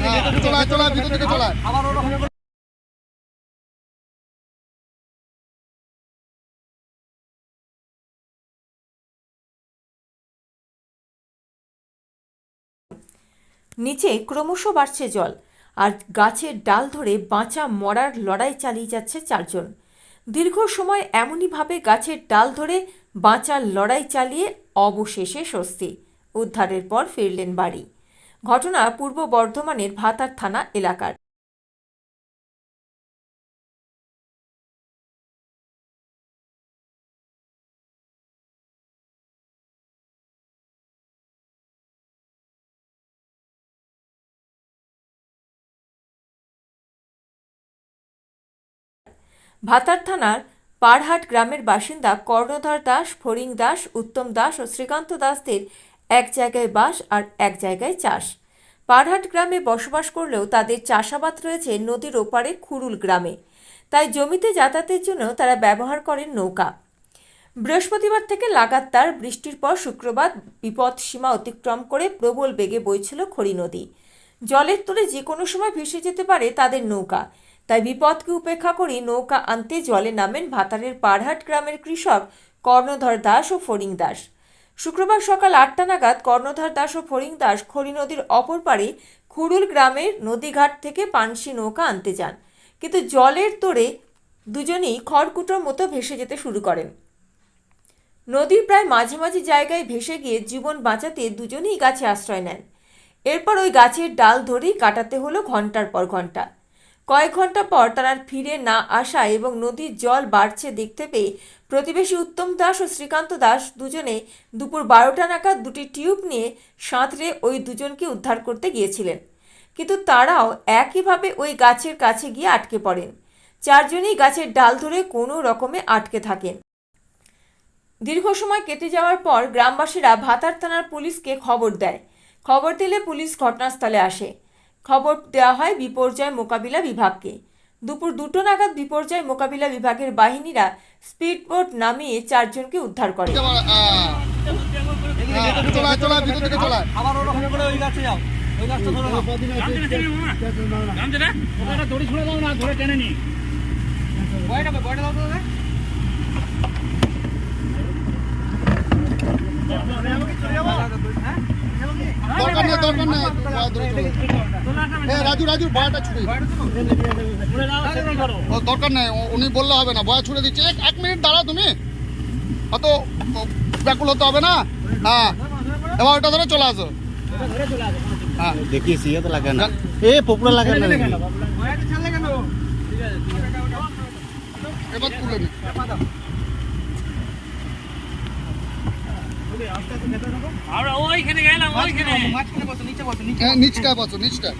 হ্যাঁ, হ্যাঁ। নিচে ক্রমশ বাড়ছে জল আর গাছের ডাল ধরে বাঁচা মরার লড়াই চালিয়ে যাচ্ছে চারজন। দীর্ঘ সময় এমনইভাবে গাছের ডাল ধরে বাঁচার লড়াই চালিয়ে অবশেষে স্বস্তি। উদ্ধারের পর ফিরলেন বাড়ি। ঘটনা পূর্ব বর্ধমানের ভাতার থানা এলাকার। ভাতার থানার পাড়হাট গ্রামের বাসিন্দা কর্ণধর দাস ফরিং দাস, উত্তম দাস ও শ্রীকান্ত দাসদের এক জায়গায় বাস আর এক জায়গায় চাষ। পাড়হাট গ্রামে বসবাস করলেও তাদের চাষাবাদ রয়েছে নদীর ওপারে খুরুল গ্রামে। তাই জমিতে যাতায়াতের জন্য তারা ব্যবহার করেন নৌকা। বৃহস্পতিবার থেকে লাগাতার বৃষ্টির পর শুক্রবার বিপদ সীমা অতিক্রম করে প্রবল বেগে বইছিল খড়ি নদী। জলের তোরে যে কোনো সময় ভেসে যেতে পারে তাদের নৌকা। তাই বিপদকে উপেক্ষা করে নৌকা আনতে জলে নামেন ভাতারের পাড়হাট গ্রামের কৃষক কর্ণধর দাস ও ফরিং দাস। শুক্রবার সকাল আটটা নাগাদ কর্ণধার দাস ও ফরিং দাস খড়ি নদীর অপর পারে খুরুল গ্রামের নদীঘাট থেকে পানসি নৌকা আনতে যান। কিন্তু জলের তোরে দুজনেই খড়কুটোর মতো ভেসে যেতে শুরু করেন। নদীর প্রায় মাঝামাঝি জায়গায় ভেসে গিয়ে জীবন বাঁচাতে দুজনেই গাছে আশ্রয় নেন। এরপর ওই গাছের ডাল ধরেই কাটাতে হলো ঘণ্টার পর ঘণ্টা। কয়েক ঘণ্টা পর তারা ফিরে না আসা এবং নদীর জল বাড়ছে দেখতে পেয়ে প্রতিবেশী উত্তম দাস ও শ্রীকান্ত দাস দুজনে দুপুর বারোটা নাগাদ দুটি টিউব নিয়ে সাঁতরে ওই দুজনকে উদ্ধার করতে গিয়েছিলেন। কিন্তু তারাও একইভাবে ওই গাছের কাছে গিয়ে আটকে পড়েন। চারজনই গাছের ডাল ধরে কোনো রকমে আটকে থাকেন। দীর্ঘ সময় কেটে যাওয়ার পর গ্রামবাসীরা ভাতার থানার পুলিশকে খবর দেয়। খবর দিলে পুলিশ ঘটনাস্থলে আসে। খবর দেওয়া হয় বিপর্যয় মোকাবিলা বিভাগকে। দুপুর দুটো নাগাদ বিপর্যয় মোকাবিলা বিভাগের বাহিনীরা স্পিডবোট নামিয়ে চারজনকে উদ্ধার করে। না দরকার নেই। এ, রাজু রাজু বয়াটা ছুড়ে ও, দরকার নেই উনি বললে হবে না বয়া ছুড়ে দিচ্ছে। এক মিনিট দাঁড়াও তুমি। অত ব্যাকুল হতে হবে না? হ্যাঁ। এবার ওটা ধরে চলে আসো। হ্যাঁ। তো লাগে না। এ পপুলার লাগে না। এবার তুলে নি। আমরা ওইখানে গেলাম ওইখানে। নিচে বসো নিচে বসো। নিচটায়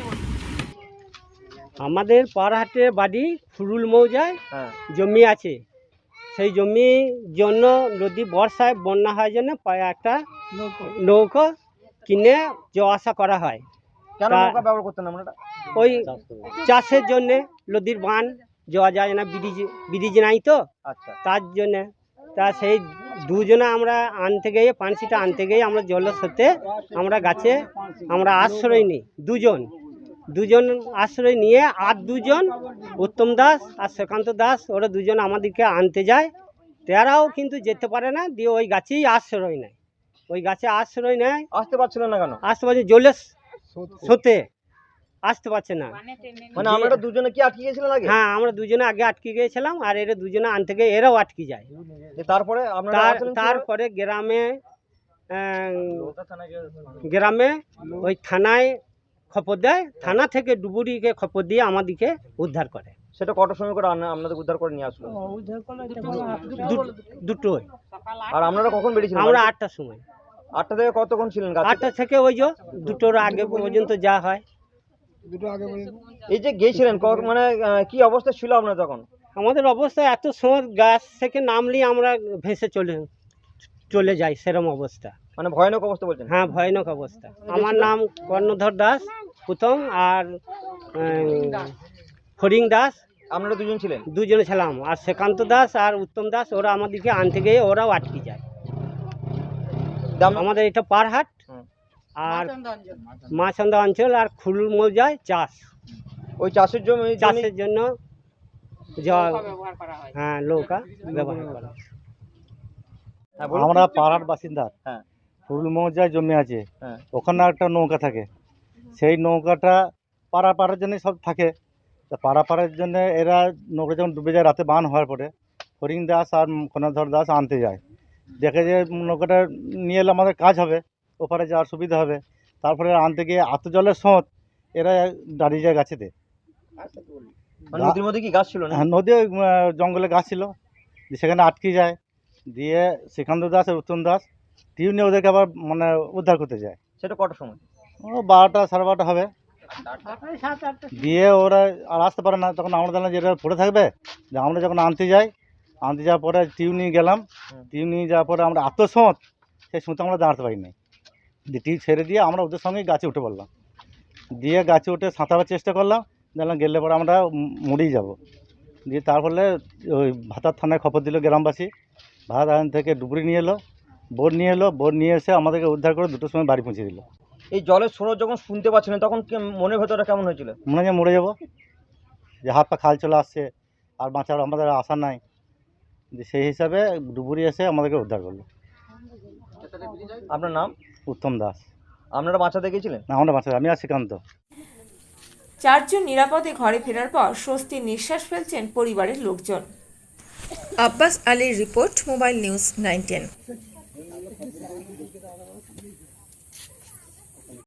আমাদের পাড়হাটে বাড়ি ফুরুল মৌজায় হ্যাঁ। জমি আছে। সেই জমির জন্য নদী বর্ষায় বন্যা হয় জন্য পায়ে একটা নৌকো। কিনে যাওয়া আসা করা হয়। তা- নৌকা ব্যবহার করতেন আমরা ওই চাষের জন্যে নদীর বান যাওয়া যায় না ব্রিজ ব্রিজ নাই তো। আচ্ছা। তার জন্যে তা সেই দুজনে আমরা আনতে গিয়ে পানসিটা আনতে গিয়ে আমরা জলের সাথে আমরা গাছে আমরা আশ্রয় নিই দুজন। দুজন আশ্রয় নিয়ে আর দুজন উত্তম দাস আর শ্রীকান্ত দাস ওরা দুজন আমাদেরকে আনতে যায়। তারাও কিন্তু যেতে পারে না দিয়ে ওই গাছেই আশ্রয় নেয়। ওই গাছে আশ্রয় নেয়। আসতে পারছিলেন না কেন? আসতে পারছে জলের সোতে আসতে পারছে না। মানে আমরা দুজনে কি আটকে গেছিলেন আগে? হ্যাঁ আমরা দুজনে আগে আটকে গিয়েছিলাম আর এরা দুজনে আনতে গিয়ে এরাও আটকে যায়। তারপরে তারপরে গ্রামে গ্রামে ওই থানায় খবর দেয় থানা থেকে ডুবুরিকে খবর দিয়ে আমাদেরকে উদ্ধার করে। সেটা কটার সময় করে আনা- আপনাদের উদ্ধার করে নিয়ে আসলো? দু- দুটোই আর আপনারা কখন বেরিয়েছিলেন আমরা আটটার সময়। আটটা থেকে কতক্ষণ ছিলেন? আটটা থেকে ওই যে দুটোর আগে পর্যন্ত যা হয়। এই যে গিয়েছিলেন মানে কি অবস্থা ছিল আপনার তখন? আমাদের অবস্থা এত সময় গাছ থেকে নামলেই আমরা ভেসে চলে চলে যাই সেরম অবস্থা। মানে ভয়ানক অবস্থা বলছেন? হ্যাঁ ভয়ানক অবস্থা। আমার নাম কর্ণধর দাস প্রথম আর ফরিং দাস। আপনারা দুজন ছিলেন? দুজনে ছিলাম। আর শ্রীকান্ত দাস আর উত্তম দাস ওরা আমাদেরকে আনতে গিয়ে ওরাও আটকে যায়। আমাদের এটা পারহাট। আর মাছন্দা অঞ্চল। আর খুলুর মৌজায় চাষ। ওই চাষের জমি জমি- চাষের জন্য জল হ্যাঁ। নৌকা ব্যবহার করা হয়। হ্যাঁ, আমরা পাড়ার বাসিন্দা। হ্যাঁ। ফুল মৌজায় জমি আছে। হ্যাঁ। ওখানে একটা নৌকা থাকে। সেই নৌকাটা পাড়া পাড়ার জন্য সব থাকে। তা পাড়া পাড়ার জন্য এরা নৌকা যখন ডুবে যায় রাতে বান হওয়ার পরে হরিণ দাস আর কনাধর দাস আনতে যায়। দেখে যে নৌকাটা নিয়ে এলে আমাদের কাজ হবে। ওপারে যাওয়ার সুবিধা হবে। তারপরে আনতে গিয়ে আত জলের স্রোত এরা দাঁড়িয়ে যায় গাছেতে। মানে নদীর মধ্যে কি গাছ ছিল না হ্যাঁ, নদী জঙ্গলে গাছ ছিল। সেখানে আটকে যায়। দিয়ে শ্রীকান্ত দাস আর উত্তম দাস টিউ নিয়ে ওদেরকে আবার মানে উদ্ধার করতে যায়। সেটা কটার সময়? ও বারোটা সাড়ে বারোটা হবে। দিয়ে ওরা আর আসতে পারে না। তখন আমরা জানলাম যে এটা পড়ে থাকবে। যে আমরা যখন আনতে যাই আনতে যাওয়ার পরে টিউনি গেলাম। টিউনি যাওয়ার পরে আমরা আত্মসোঁত সেই সুতো আমরা দাঁড়াতে পারিনি। টিউ ছেড়ে দিয়ে আমরা ওদের সঙ্গেই গাছে উঠে পড়লাম। দিয়ে গাছে উঠে সাঁতারার চেষ্টা করলাম দেখলাম গেলে পরে আমরা মরেই যাব। দিয়ে তার ফলে ওই ভাতার থানায় খবর দিল গ্রামবাসী। ভাত থানা থেকে ডুবুরি নিয়ে এলো বোট নিয়ে এলো বোট নিয়ে এসে আমাদেরকে উদ্ধার করে দুটোর সময় বাড়ি পৌঁছে দিল। এই জলের স্রোত যখন শুনতে পাচ্ছিলেন তখন কি মনের ভেতরটা কেমন হয়েছিল? মনে হয় মরে যাব। যে হাত পা খাল চলে আসছে আর বাঁচার আমাদের আশা নাই। যে সেই হিসাবে ডুবুরি এসে আমাদেরকে উদ্ধার করল। আপনার নাম? উত্তম দাস। আপনারা বাঁচাতে গেছিলেন না আমরা বাঁচা আমি আর শ্রীকান্ত। চারজন নিরাপদে ঘরে ফেরার পর স্বস্তির নিঃশ্বাস ফেলছেন পরিবারের লোকজন। আব্বাস আলীর রিপোর্ট মোবাইল নিউজ নাইনটেন